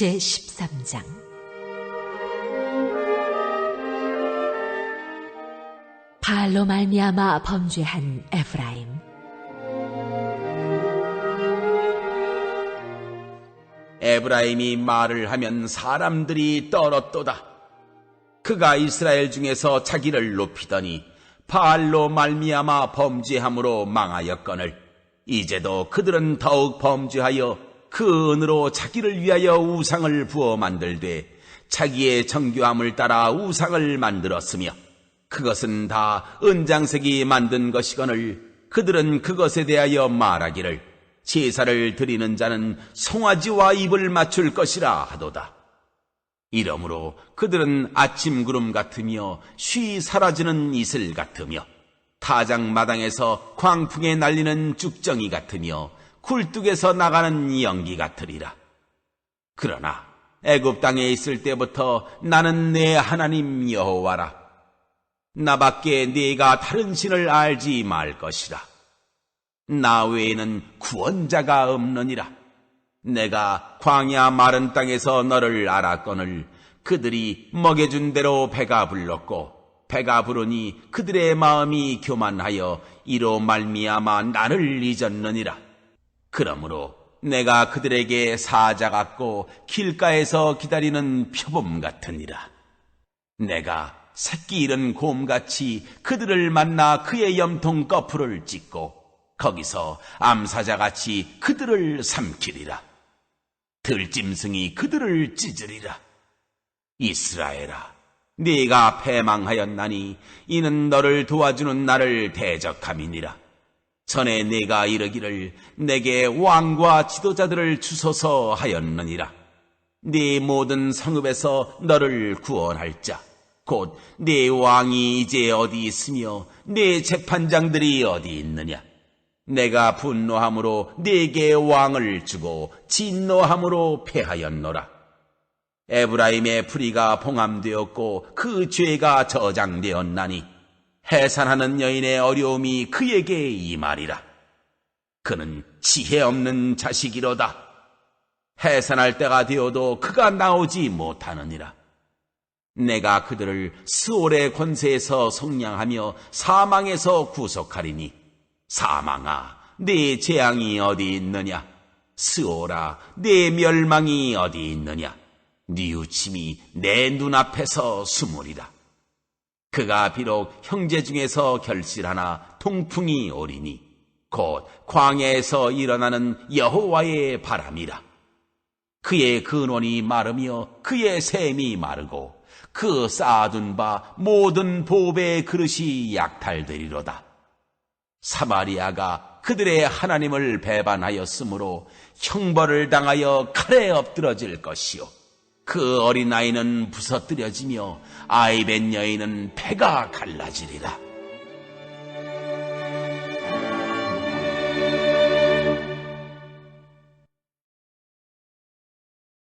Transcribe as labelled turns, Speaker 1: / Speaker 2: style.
Speaker 1: 제 13장. 바알로 말미암아 범죄한 에프라임.
Speaker 2: 에브라임이 말을 하면 사람들이 떨었도다. 그가 이스라엘 중에서 자기를 높이더니 바알로 말미암아 범죄함으로 망하였거늘. 이제도 그들은 더욱 범죄하여 그 은으로 자기를 위하여 우상을 부어 만들되 자기의 정교함을 따라 우상을 만들었으며 그것은 다 은장색이 만든 것이거늘 그들은 그것에 대하여 말하기를 제사를 드리는 자는 송아지와 입을 맞출 것이라 하도다. 이러므로 그들은 아침 구름 같으며 쉬 사라지는 이슬 같으며 타작 마당에서 광풍에 날리는 쭉정이 같으며 굴뚝에서 나가는 연기 같으리라. 그러나 애굽 땅에 있을 때부터 나는 내 하나님 여호와라. 나밖에 네가 다른 신을 알지 말 것이라. 나 외에는 구원자가 없느니라. 내가 광야 마른 땅에서 너를 알았거늘 그들이 먹여준 대로 배가 불렀고 배가 부르니 그들의 마음이 교만하여 이로 말미암아 나를 잊었느니라. 그러므로 내가 그들에게 사자 같고 길가에서 기다리는 표범 같으니라. 내가 새끼 잃은 곰같이 그들을 만나 그의 염통 거풀을 찢고 거기서 암사자같이 그들을 삼키리라. 들짐승이 그들을 찢으리라. 이스라엘아, 네가 패망하였나니 이는 너를 도와주는 나를 대적함이니라. 전에 네가 이르기를 내게 왕과 지도자들을 주소서 하였느니라. 네 모든 성읍에서 너를 구원할 자, 곧 네 왕이 이제 어디 있으며 네 재판장들이 어디 있느냐. 내가 분노함으로 네게 왕을 주고 진노함으로 패하였노라. 에브라임의 풀이가 봉함되었고 그 죄가 저장되었나니 해산하는 여인의 어려움이 그에게 임하리라. 그는 지혜 없는 자식이로다. 해산할 때가 되어도 그가 나오지 못하느니라. 내가 그들을 스올의 권세에서 속량하며 사망에서 구속하리니 사망아, 네 재앙이 어디 있느냐? 스오라, 네 멸망이 어디 있느냐? 뉘우침이 내 눈앞에서 숨으리라. 그가 비록 형제 중에서 결실하나 통풍이 오리니 곧 광야에서 일어나는 여호와의 바람이라. 그의 근원이 마르며 그의 샘이 마르고 그 쌓아둔 바 모든 보배의 그릇이 약탈되리로다. 사마리아가 그들의 하나님을 배반하였으므로 형벌을 당하여 칼에 엎드러질 것이요. 그 어린아이는 부서뜨려지며 아이벤 여인은 배가 갈라지리라.